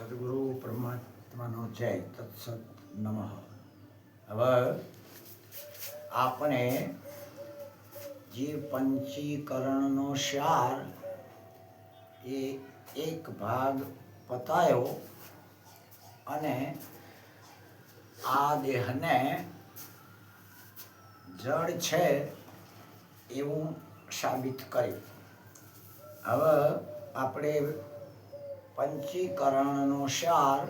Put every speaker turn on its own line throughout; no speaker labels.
સદગુરુ પરમાત્માનો જય તત્સત નમઃ હવે આપણે જે પંચીકરણનો સાર એ એક ભાગ પતાયો અને આ દેહને જડ છે એવું સાબિત કર્યું હવે આપણે પંચીકરણનો સાર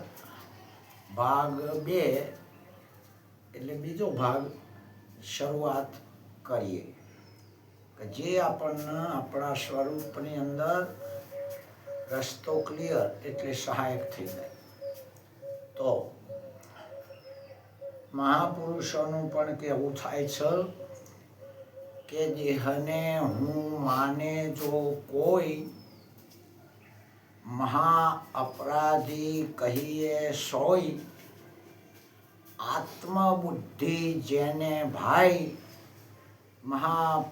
ભાગ બે, એટલે બીજો ભાગ શરૂઆત કરીએ. કે જે આપણને આપણા સ્વરૂપની અંદર રસ્તો ક્લિયર એટલે સહાયક થઈ જાય. તો મહાપુરુષોનું પણ કહેવું થાય છે કે દેહને હું માને જો કોઈ મહા અપરાધી કહીએ સોય, આત્મબુદ્ધિ જેને ભાઈ મહા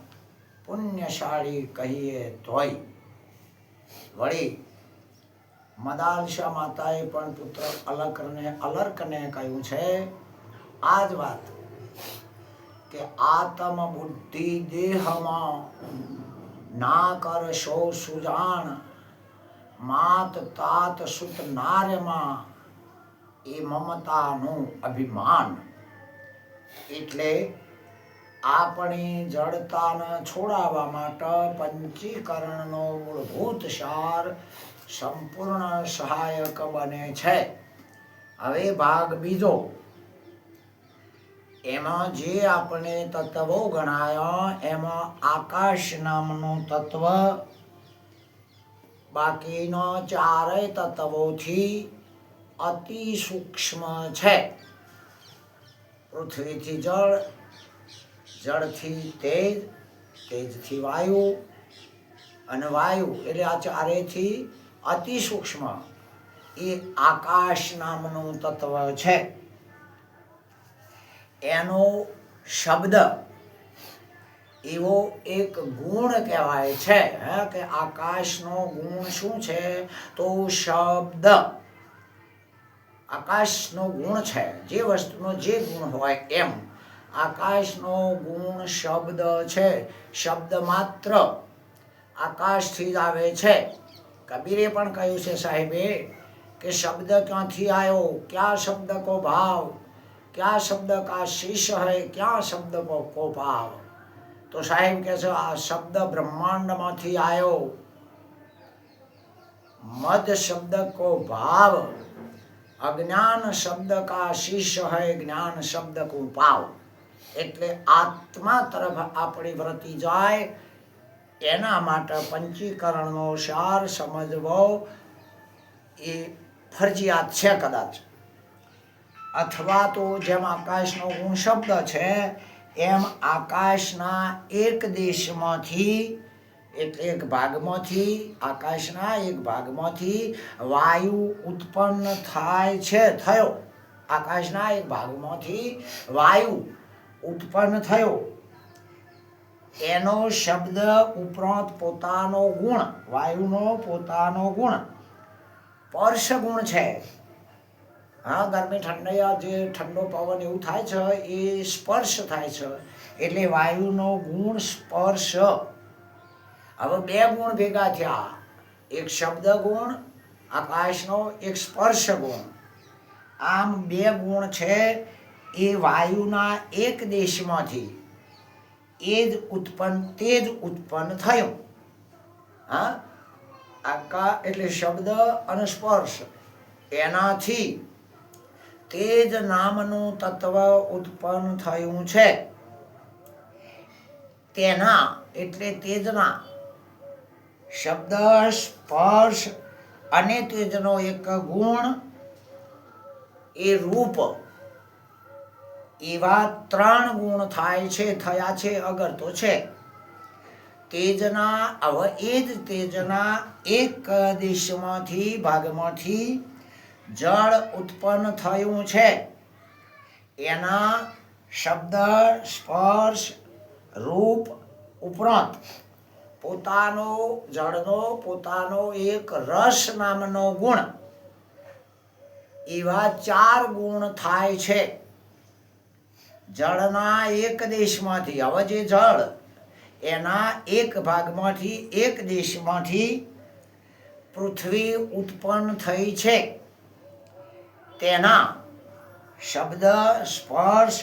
પુણ્યશાળી કહીએ તોય વળી, મદાલશા માતાએ પણ પુત્ર અલકને અલર્કને કહ્યું છે, આ જ વાત, કે આત્મ બુદ્ધિ દેહમાં ના કરશો સુજાણ માત તાત સુત નારમાં એ મમતાનું અભિમાન. એટલે આપણી જડતાને છોડાવવા માટે પંચીકરણનો મૂળભૂત સાર સંપૂર્ણ સહાયક બને છે. હવે ભાગ બીજો. એમાં જે આપણે તત્વો ગણાયા, એમાં આકાશ નામનું તત્વ બાકીનો ચારેય તત્વોથી અતિ સૂક્ષ્મ છે. પૃથ્વીથી જળ, જળથી તેજ, તેજથી વાયુ અને વાયુ એટલે આ ચારેયથી અતિ સૂક્ષ્મ. એ આકાશ નામનું તત્વ છે. એનો શબ્દ એવો એક ગુણ કહેવાય છે કે આકાશનો ગુણ શું છે? તો શબ્દ. આકાશનો ગુણ છે, જે વસ્તુનો જે ગુણ હોય એમ. આકાશનો ગુણ શબ્દ છે, શબ્દ માત્ર. આકાશથી જ આવે છે. કબીરે પણ કહ્યું છે સાહેબે કે શબ્દ ક્યાંથી આવ્યો? ક્યાં શબ્દ કો ભાવ? ક્યાં શબ્દ કા શીશ હૈ? ક્યાં શબ્દ કો ભાવ? તો સાહેબ કહે છે, આ શબ્દ બ્રહ્માંડમાંથી આવ્યો મદ શબ્દ કો ભાવ. અજ્ઞાન શબ્દ કા શીશ હૈ, જ્ઞાન શબ્દ કો પાવ એટલે આત્મા તરફ આપણી વૃત્તિ જાય, એના માટે પંચીકરણનો સાર સમજવો એ ફરજિયાત છે કદાચ. અથવા તો જેમ આકાશનો ગુણ શબ્દ છે એમ આકાશના એક દેશમાંથી એટલે એક ભાગમાંથી, આકાશના એક ભાગમાંથી વાયુ ઉત્પન્ન થાય છે, થયો. આકાશના એક ભાગમાંથી વાયુ ઉત્પન્ન થયો. એનો શબ્દ ઉપરાંત પોતાનો ગુણ, વાયુનો પોતાનો ગુણ. સ્પર્શ ગુણ છે. હા, ગરમી ઠંડી જે ઠંડો પવન એવું થાય છે, એ સ્પર્શ થાય છે. એટલે વાયુનો ગુણ સ્પર્શ. હવે બે ગુણ ભેગા થયા. એક શબ્દ ગુણ, આકાશનો એક સ્પર્શ ગુણ. આમ બે ગુણ છે એ વાયુના એક દેશમાંથી. એ જ ઉત્પન્ન, તે જ ઉત્પન્ન થયું. હા? આકા, એટલે શબ્દ અને સ્પર્શ. એનાથી તેજ નામનું તત્વ ઉત્પન્ન થયું છે. તેના, એટલે તેજના શબ્દ, સ્પર્શ અને તેજનો એક ગુણ એ રૂપ. એવા ત્રણ ગુણ થાય છે, થયા છે, અગર તો છે. તેજના, હવે એ જ તેજના એક દેશમાંથી, ભાગમાંથી જળ ઉત્પન્ન થયું છે. એના શબ્દ, સ્પર્શ, રૂપ ઉપરાંત પોતાનો જળનો પોતાનો એક રસ નામનો ગુણ. એવા ચાર ગુણ થાય છે. જળના એક દેશમાંથી, હવે જે જળ, એના એક ભાગમાંથી, એક દેશમાંથી પૃથ્વી ઉત્પન્ન થઈ છે. તેના શબ્દ, સ્પર્શ,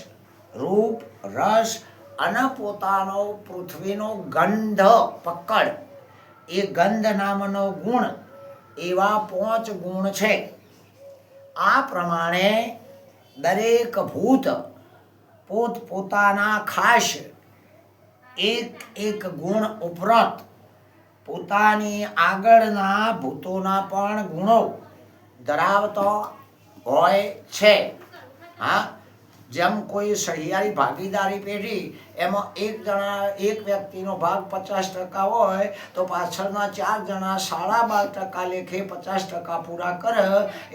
રૂપ, રસ અને પોતાનો પૃથ્વીનો ગંધ, પકડ. એ ગંધ નામનો ગુણ એવા પાંચ ગુણ છે. આ પ્રમાણે દરેક ભૂત પોત પોતાના ખાસ એક એક ગુણ ઉપરાંત પોતાની આગળના ભૂતોના પણ ગુણો ધરાવતો હોય છે. હા? જેમ કોઈ સહિયારી ભાગીદારી પેઢી, એમાં એક જણા, એક વ્યક્તિનો ભાગ પચાસ ટકા હોય, તો પાછળના ચાર જણા સાડા બાર ટકા લેખે પચાસ ટકા પૂરા કરે,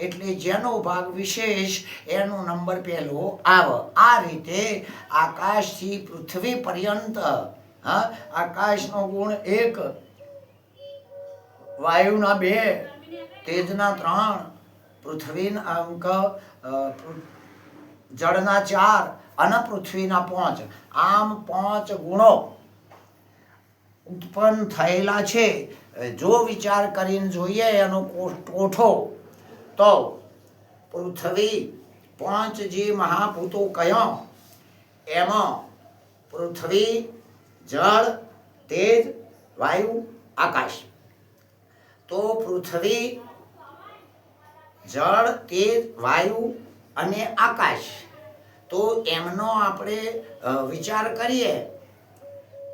એટલે જેનો ભાગ વિશેષ, એનો નંબર પહેલો આવે. આ રીતે આકાશથી પૃથ્વી પર્યંત, હા, આકાશનો ગુણ એક, વાયુના બે, તેજના ત્રણ પૃથ્વીના અંક જળના ચાર અને પૃથ્વીના પાંચ. આમ પાંચ ગુણો ઉત્પન્ન થયેલા છે. જો વિચાર કરીને જોઈએ એનો કોઠો, તો પૃથ્વી પાંચ જે મહાભૂતો કયો, એમાં પૃથ્વી, જળ, તેજ, વાયુ, આકાશ. તો પૃથ્વી જળ, તેજ, વાયુ અને આકાશ. તો એમનો આપણે વિચાર કરીએ,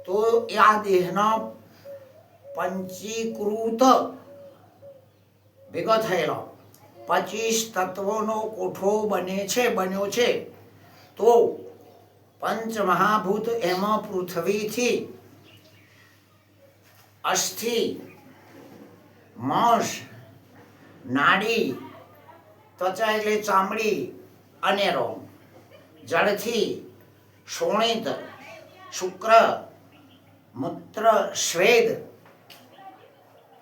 તો આ દેહનો પંચીકૃત ભેગો થયેલો. પચીસ તત્વોનો કોઠો બને છે, બન્યો છે. તો પંચ મહાભૂત એમાં પૃથ્વીથી અસ્થિ, માંસ, નાડી ત્વચા એટલે ચામડી અને રોમ. જળથી શોણિત શુક્ર, મૂત્ર, શ્વેદ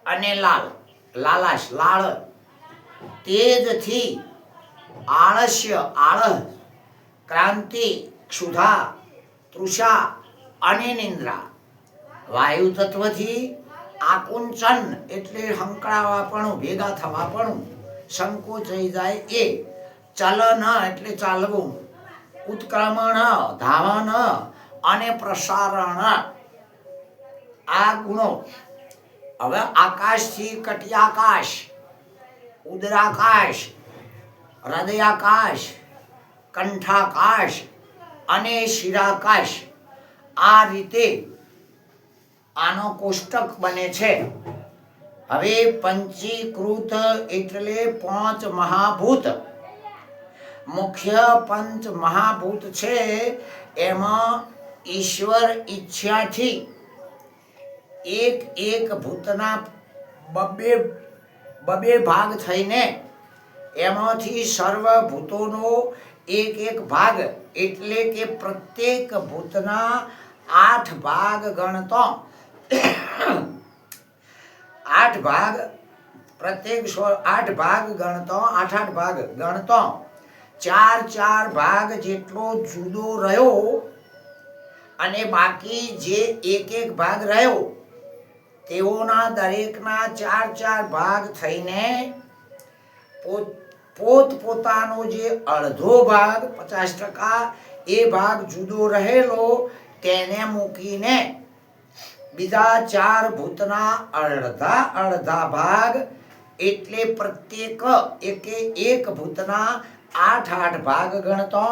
અને લાલ, લાલાશ, લાળ. તેજથી આળસ્ય, આળહ, ક્રાંતિ, ક્ષુધા, તૃષા અને નિંદ્રા. વાયુ તત્વથી આકુંચન એટલે હંકળાવાપણું ભેગા થવાપણું સંકોચાઈ જાય એ. ચલન એટલે ચાલવું. ઉત્ક્રમણ, ધાવન અને પ્રસારણ. આ ગુણો. હવે આકાશથી કટિયાકાશ, ઉદરાકાશ, હૃદયાકાશ, કંઠાકાશ અને શિરાકાશ. આ રીતે આનો કોષ્ટક બને છે. હવે પંચીકૃત એટલે પાંચ મહાભૂત. મુખ્ય પંચ મહાભૂત છે એમાં ઈશ્વર ઈચ્છાથી એક એક ભૂતના બબે બબે ભાગ થઈને એમાંથી સર્વ ભૂતોનો એક એક ભાગ એટલે કે પ્રત્યેક ભૂતના આઠ ભાગ ગણતો. આઠ ભાગ, પ્રત્યેક આઠ ભાગ ગણતો, આઠ આઠ ભાગ ગણતો. ચાર ચાર ભાગ જેટલો જુદો રહ્યો અને બાકી જે એક એક ભાગ રહ્યો, તેઓના દરેકના ચાર ચાર ભાગ થઈને પોત પોતાનો જે અડધો ભાગ, પચાસ ટકા એ ભાગ જુદો રહેલો, તેને મૂકીને બીજા ચાર ભૂતના અડધા અડધા ભાગ એટલે પ્રત્યેક એકે એક ભૂતના આઠ આઠ ભાગ ગણતો.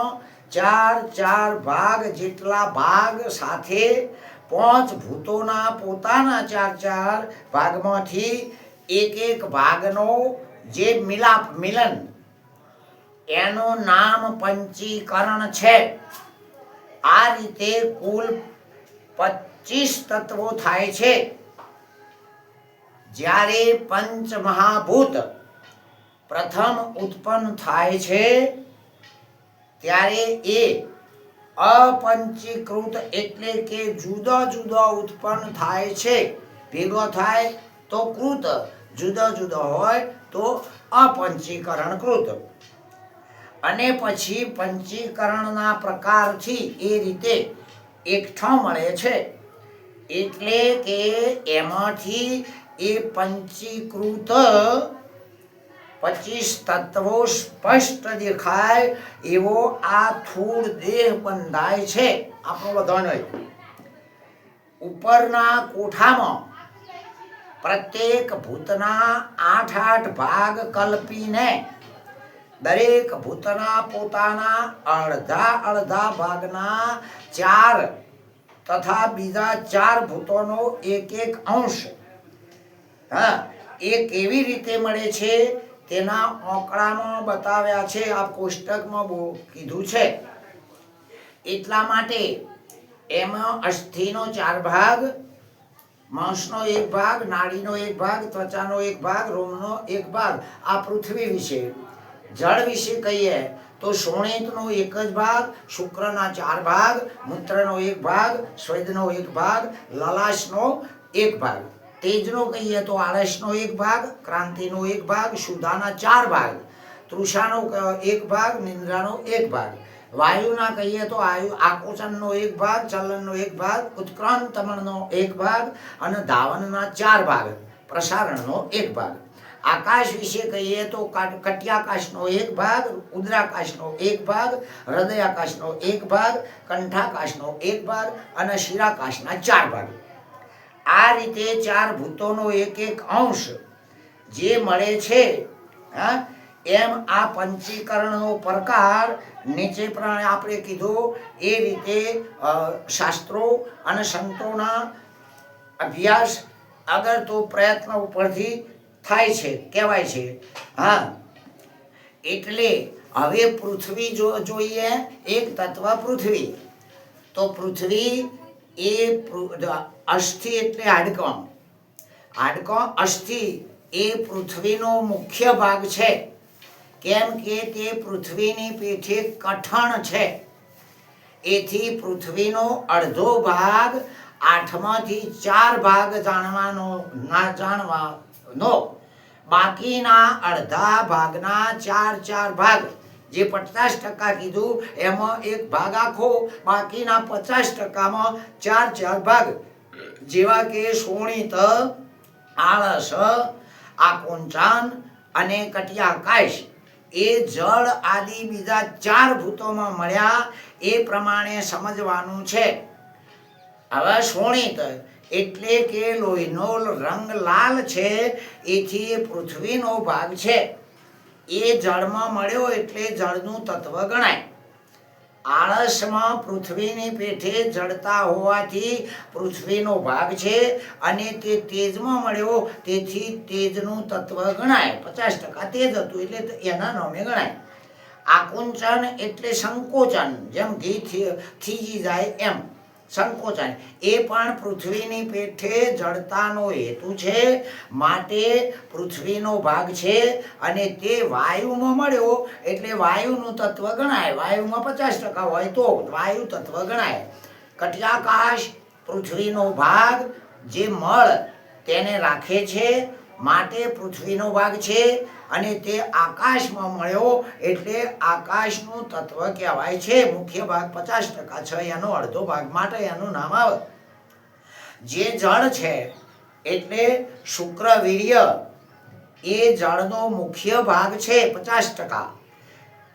ચાર ચાર ભાગ જેટલા ભાગ સાથે પાંચ ભૂતોના પોતાના ચાર ચાર ભાગમાંથી એક એક ભાગનો જે મિલાપ મિલન, એનું નામ પંચીકરણ છે. આ રીતે કુલ પચીસ તત્વો થાય છે. જ્યારે પંચ મહાભૂત પ્રથમ ઉત્પન્ન થાય છે, ત્યારે એ અપંચીકૃત એટલે કે જુદા જુદા ઉત્પન્ન થાય છે. ભેગો થાય તો કૃત, જુદા જુદા હોય તો અપંચીકરણ કૃત અને પછી પંચીકરણના પ્રકારથી એ રીતે એકઠો મળે છે. એટલે કે એમાંથી એ પંચીકૃત પચીસ તત્વો સ્પષ્ટ દેખાય એવો આ થૂળ દેહ બંધાય છે. આપણો બધાનો ઉપરના કોઠામાં પ્રત્યેક ભૂતના આઠ આઠ ભાગ કલ્પીને દરેક ભૂતના પોતાના અડધા અડધા ભાગના ચાર તથા બીજા ચાર ભૂતોનો એક એક અંશ. હા, એ કેવી રીતે મળે છે તેના આંકડામાં બતાવ્યા છે આ કોષ્ટકમાં કીધું છે. એટલા માટે એમાં અસ્થિનો ચાર ભાગ, માંસનો એક ભાગ નાડીનો એક ભાગ, ત્વચાનો એક ભાગ, રોમનો એક ભાગ. આ પૃથ્વી વિશે, જળ વિશે કહીએ તો શોણિતનો એક જ ભાગ, શુક્રના ચાર ભાગ, મૂત્રનો એક ભાગ સ્વેદનો એક ભાગ, લલાશનો એક ભાગ. તેજનો કહીએ તો આળસનો એક ભાગ, ક્રાંતિનો એક ભાગ શુદ્ધાના ચાર ભાગ, તૃષાનો એક ભાગ, નિંદ્રાનો એક ભાગ. વાયુના કહીએ તો આયુ, આકોચનનો એક ભાગ, ચલનનો એક ભાગ ઉત્ક્રાંતમણનો એક ભાગ અને ધાવનના ચાર ભાગ, પ્રસારણનો એક ભાગ. આકાશ વિશે કહીએ તો કાટ- કટ્યાકાશનો એક ભાગ, ઉદ્રાકાશનો એક ભાગ, હૃદયાકાશનો એક ભાગ, કંઠાકાશનો એક ભાગ અને શિરાકાશના ચાર ભાગ. આ રીતે ચાર ભૂતોનો એક એક અંશ જે મળે છે, હા, એમ આ પંચીકરણનો પ્રકાર નીચે પ્રમાણે આપણે કીધું, એ રીતે શાસ્ત્રો અને સંતોના અભ્યાસ આગળ તો પ્રયત્ન ઉપરથી થાય છે, કહેવાય છે. હા. એટલે હવે પૃથ્વી જો, જોઈએ, એક તત્વ પૃથ્વી. તો પૃથ્વી એ અસ્થિ એટલે હાડકો હાડકો અસ્થિ એ પૃથ્વીનો મુખ્ય ભાગ છે. કેમ કે તે પૃથ્વીની પીઠે કઠણ છે. એથી પૃથ્વીનો અડધો ભાગ આઠમાંથી ચાર ભાગ જાણવાનો, ના જાણવાનો બાકીના અડધા ભાગના ચાર ચાર ભાગ. જે પચાસ ટકા કીધું, એમાં એક ભાગ આખો, બાકીના પચાસ ટકામાં ચાર ચાર ભાગ. જેવા કે શોણિત આળસ, આકુંચાન અને કટિયાકાશ. એ જળ આદિ બીજા ચાર ભૂતોમાં મળ્યા, એ પ્રમાણે સમજવાનું છે. હવે શોણિત એટલે કે લોહીનો રંગ લાલ છે, એથી પૃથ્વીનો ભાગ છે. એ જળમાં મળ્યો એટલે જળનું તત્વ ગણાય. આળસમાં પૃથ્વીની પેઠે જડતા હોવાથી પૃથ્વીનો ભાગ છે અને તે તેજમાં મળ્યો, તેથી તેજનું તત્વ ગણાય. પચાસ ટકા તેજ હતું એટલે એના નામે ગણાય. આકુંચન એટલે સંકોચન, જેમ ઘી થીજી જાય એમ. સંકોચન એ પણ પૃથ્વીની પેઠે જડતાનો હેતુ છે, માટે પૃથ્વીનો ભાગ છે અને તે વાયુમાં મળ્યો એટલે વાયુનું તત્વ ગણાય. વાયુમાં પચાસ ટકા હોય તો વાયુ તત્વ ગણાય. કટિયાકાશ પૃથ્વીનો ભાગ જે મળ તેને રાખે છે માટે પૃથ્વીનો ભાગ છે અને તે આકાશમાં મળ્યો એટલે આકાશનું તત્વ કહેવાય છે. મુખ્ય ભાગ પચાસ ટકા છે, એનો અડધો ભાગ માટે એનું નામ આવે. જે જળ છે, એટલે શુક્ર વીર્ય, એ જળનો મુખ્ય ભાગ છે પચાસ ટકા.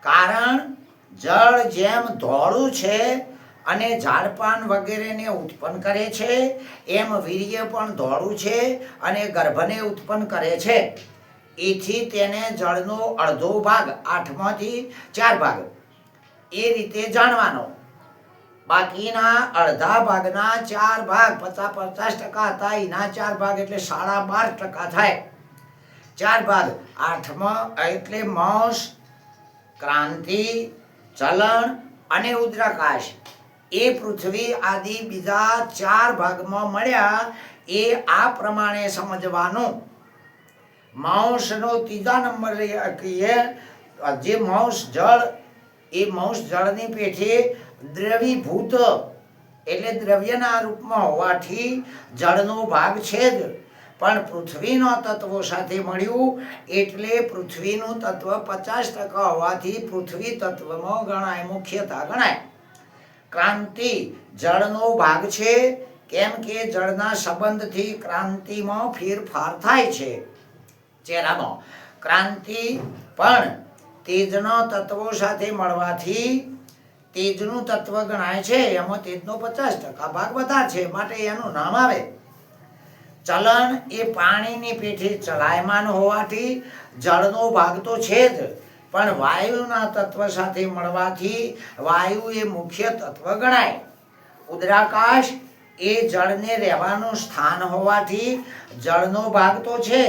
કારણ જળ જેમ ધોળું છે અને ઝાડપાન વગેરેને ઉત્પન્ન કરે છે. એમ વીર્ય પણ ધોળું છે અને ગર્ભને ઉત્પન્ન કરે છે. એથી તેને જળનો અડધો ભાગ, આઠમાંથી ચાર ભાગ. એ રીતે જાણવાનો. બાકીના અડધા ભાગના ચાર ભાગ પચાસ પચાસ ટકા હતા, એના ચાર ભાગ એટલે સાડા બાર ટકા થાય. ચાર ભાગ, આઠમાં એટલે મોસ, ક્રાંતિ, ચલણ અને ઉદ્રાકાશ. એ પૃથ્વી આદિ બીજા ચાર ભાગમાં મળ્યા એ આ પ્રમાણે સમજવાનું. માંસનો ત્રીજા નંબર કહીએ, જે માંસ જળ, એ માંસ જળની પેઠે દ્રવીભૂત, એટલે દ્રવ્યના રૂપમાં હોવાથી જળનો ભાગ છે જ. પણ પૃથ્વીનો તત્વો સાથે મળ્યું એટલે પૃથ્વીનું તત્વ પચાસ ટકા હોવાથી પૃથ્વી તત્વમાં ગણાય, મુખ્યતા ગણાય. ક્રાંતિ જળનો ભાગ છે. કેમ કે જળના સંબંધથી ક્રાંતિમાં ફેરફાર થાય છે. ચહેરામાં ક્રાંતિ પણ તેજના તત્વો સાથે મળવાથી તેજનું તત્વ ગણાય છે. એમાં તેજનો પચાસ ટકા ભાગ વધારે છે. માટે એનું નામ આવે. ચલણ એ પાણીની પેઠી ચલાયમાન હોવાથી જળનો ભાગ તો છે જ. પણ વાયુના તત્વ સાથે મળવાથી વાયુ એ મુખ્ય તત્વ ગણાય. ઉદરાકાશ એ જળને રહેવાનું સ્થાન હોવાથી જળનો ભાગ તો છે,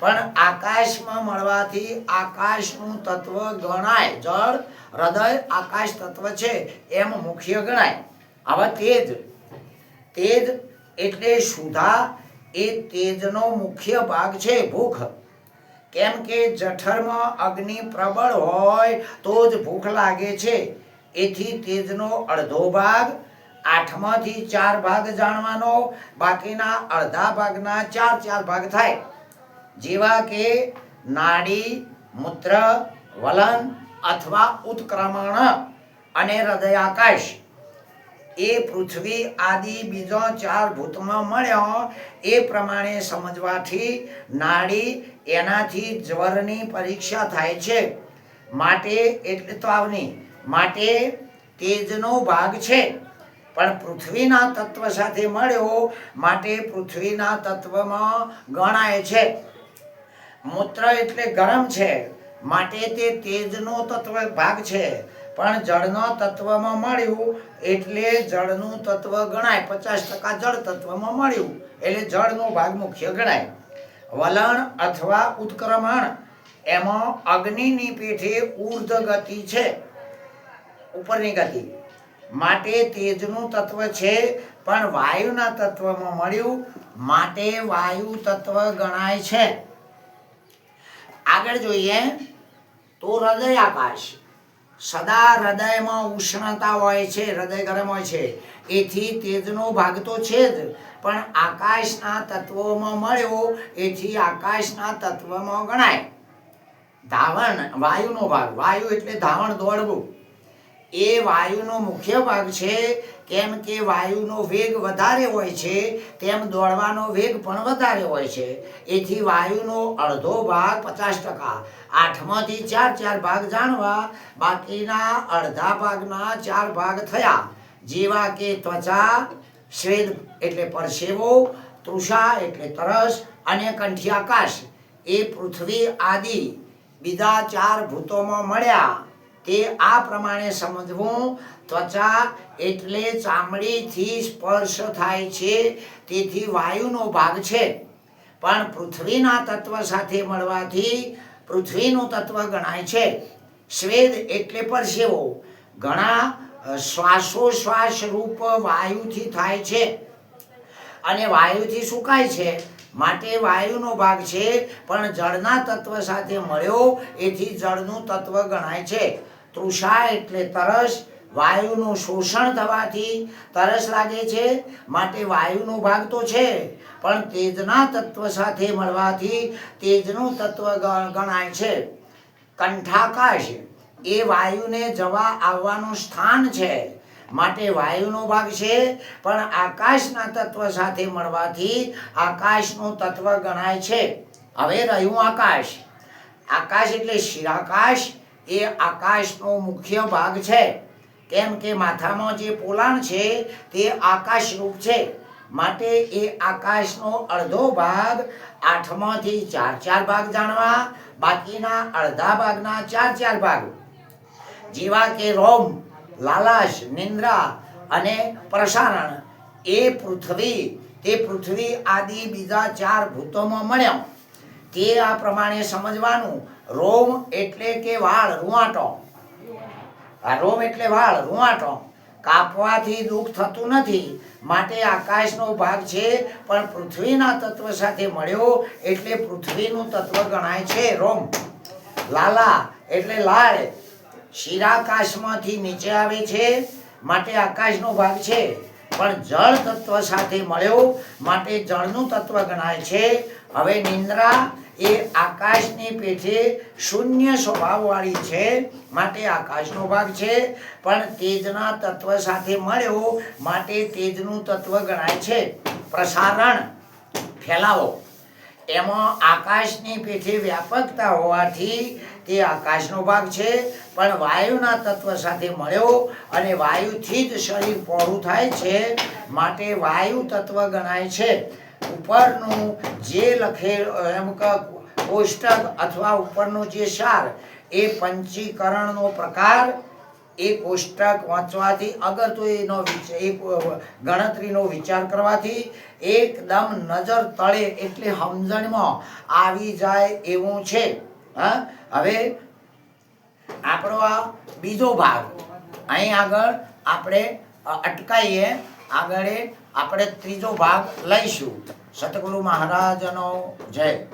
પણ આકાશમાં મળવાથી આકાશનું તત્વ ગણાય. જળ, હૃદય, આકાશ તત્વ છે, એમ મુખ્ય ગણાય. આવા તેજ. તેજ એટલે સુધા એ તેજનો મુખ્ય ભાગ છે, ભૂખ. કેમ કે જઠરમાં અગ્નિ પ્રબળ હોય તો જ ભૂખ લાગે છે. એથી તેજનો અડધો ભાગ, આઠમાંથી ચાર ભાગ જાણવાનો, બાકીના અડધા ભાગના ચાર ચાર ભાગ થાય. જેવા કે નાડી, મૂત્ર વલન અથવા ઉત્ક્રમણ અને હૃદયાકાશ. એ પૃથ્વી આદિ બીજો ચાર ભૂતમાં મળ્યો, એ પ્રમાણે સમજવાથી નાડી એનાથી જ્વરની પરીક્ષા થાય છે. માટે એટલે તો આવની, માટે તેજનો ભાગ છે. પણ પૃથ્વીના તત્વ સાથે મળ્યો, માટે પૃથ્વીના તત્વમાં ગણાય છે. મૂત્ર એટલે ગરમ છે, માટે તે તેજનો તત્વ ભાગ છે. પણ જળનો તત્વમાં મળ્યું એટલે જળનું તત્વ ગણાય. પચાસ ટકા જળ તત્વમાં મળ્યું એટલે જળનો ભાગ મુખ્ય ગણાય. વલણ અથવા ઉત્ક્રમણ, એમાં અગ્નિની પીઠે ઉર્ધ ગતિ છે. ઉપરની ગતિ. માટે તેજનું તત્વ છે, પણ વાયુના તત્વમાં મળ્યું. માટે વાયુ તત્વ ગણાય છે. આગળ જોઈએ તો હૃદય આકાશ સદા હૃદયમાં ઉષ્ણતા હોય છે, હૃદય ગરમ હોય છે. એથી તેજનો ભાગ તો છે જ, પણ આકાશના તત્વોમાં મળ્યો, એથી આકાશના તત્વમાં ગણાય. ધાવણ, વાયુનો ભાગ, વાયુ એટલે ધાવણ દોડવું. એ વાયુનો મુખ્ય ભાગ છે કેમ કે વાયુનો વેગ વધારે હોય છે, તેમ દોડવાનો વેગ પણ વધારે હોય છે. એથી વાયુનો અડધો ભાગ પચાસ ટકા, આઠમાંથી ચાર ચાર ભાગ જાણવા, બાકીના અડધા ભાગના ચાર ભાગ થયા. જેવા કે ત્વચા શ્વેદ એટલે પરસેવો, તૃષા એટલે તરસ અને કંઠિયાકાશ. એ પૃથ્વી આદિ બીજા ચાર ભૂતોમાં મળ્યા. તે આ પ્રમાણે સમજવું, ત્વચા એટલે ચામડીથી સ્પર્શ થાય છે, તેથી વાયુનો ભાગ છે. પણ પૃથ્વીના તત્વ સાથે મળવાથી પૃથ્વીનું તત્વ ગણાય છે. સ્વેદ એટલે પરસેવો. ઘણા શ્વાસોશ્વાસ રૂપ વાયુથી થાય છે. અને વાયુથી સુકાય છે. માટે વાયુનો ભાગ છે, પણ જળના તત્વ સાથે મળ્યો, એથી જળનું તત્વ ગણાય છે. તૃષા એટલે તરસ, વાયુનું શોષણ થવાથી તરસ લાગે છે. માટે વાયુનો ભાગ તો છે, પણ તેજના તત્વ સાથે મળવાથી તેજનું તત્વ ગણાય છે. કંઠાકાશ એ વાયુને જવા આવવાનું સ્થાન છે. માટે વાયુનો ભાગ છે, પણ આકાશના તત્વ સાથે મળવાથી આકાશનું તત્વ ગણાય છે. હવે રહ્યું આકાશ. આકાશ એટલે શિરાકાશ એ આકાશનો મુખ્ય ભાગ છે. કેમ કે માથામાં જે પોલાણ છે, તે આકાશરૂપ છે. માટે એ આકાશનો અડધો ભાગ આઠમાંથી ચાર ચાર ભાગ જાણવા, બાકીના અડધા ભાગના ચાર ચાર ભાગ. જેવા કે રોમ, લાલાશ, નિંદ્રા અને પ્રસારણ, એ પૃથ્વી, તે પૃથ્વી આદિ બીજા ચાર ભૂતોમાં મળ્યો. તે આ પ્રમાણે સમજવાનું રોમ એટલે કે વાળ, રૂવાટો. રોમ એટલે વાળ, રૂવાટો. કાપવાથી દુઃખ થતું નથી, માટે આકાશનો ભાગ છે, પણ પૃથ્વીના તત્વ સાથે મળ્યો એટલે પૃથ્વીનું તત્વ ગણાય છે રોમ. લાલા એટલે લાળ, શિરાકાશમાંથી નીચે આવે છે, માટે આકાશનો ભાગ છે. પણ જળ તત્વ સાથે મળ્યો, માટે જળનું તત્વ ગણાય છે. હવે નિંદ્રા એ આકાશની પેઠે શૂન્ય સ્વભાવવાળી છે, માટે આકાશનો ભાગ છે. પણ તેજના તત્વ સાથે મળ્યો, માટે તેજનું તત્વ ગણાય છે. પ્રસારણ, ફેલાવો. એમાં આકાશની પેઠે વ્યાપકતા હોવાથી તે આકાશનો ભાગ છે, પણ વાયુના તત્વ સાથે મળ્યો અને વાયુથી જ શરીર પહોળું થાય છે, માટે વાયુ તત્વ ગણાય છે. ઉપરનું જે લખેલ એમ કે, કોષ્ટક અથવા ઉપરનું જે સાર, એ પંચીકરણનો પ્રકાર, એ કોષ્ટક વાંચવાથી, અગર તો એનો વિચાર એ ગણતરીનો વિચાર કરવાથી, એકદમ નજર તળે એટલે સમજણમાં આવી જાય એવું છે. હા? હવે આપણો આ બીજો ભાગ. અહીં આગળ આપણે અટકાઈએ. આગળ આપણે ત્રીજો ભાગ લઈશું. સતગુરુ મહારાજનો જય.